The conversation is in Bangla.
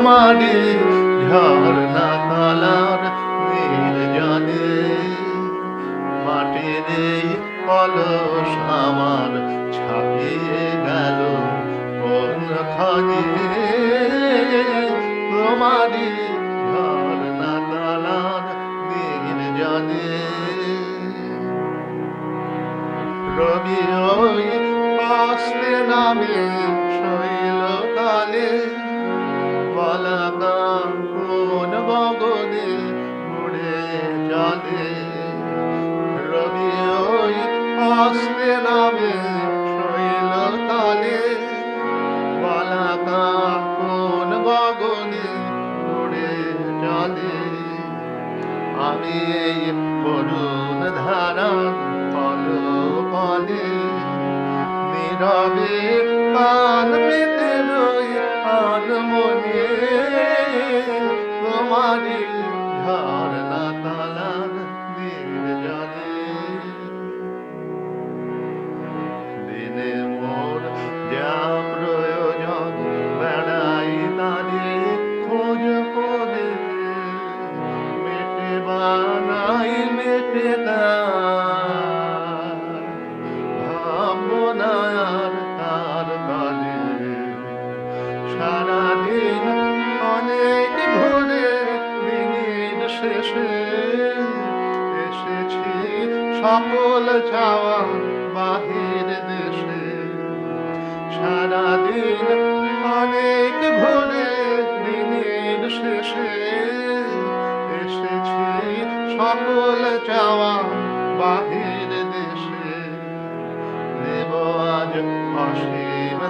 তোমারই ঝর্ণা তলার নির্জনে মাটির এই কলস আমার, ছাপিয়ে গেল কোন খনে তোমারই ঝর্ণা তলার নির্জনে রবি ওই আসলে নামে, শৈল বলাকা কোন উড়ে চলে রবি ওই আসলে নামে শৈল কালে বলাকা কোন বগনে উড়ে চলে আমি এই করুণ ধারা ফলে নীরবে কান পেতে রই সারাদিন অনেক ভোরে দিনের শেষে এসেছি সকল চাওয়া বাহির দেশে সারাদিন সকল চাওয়া বাহির দেশে। দেব আজ অশেষ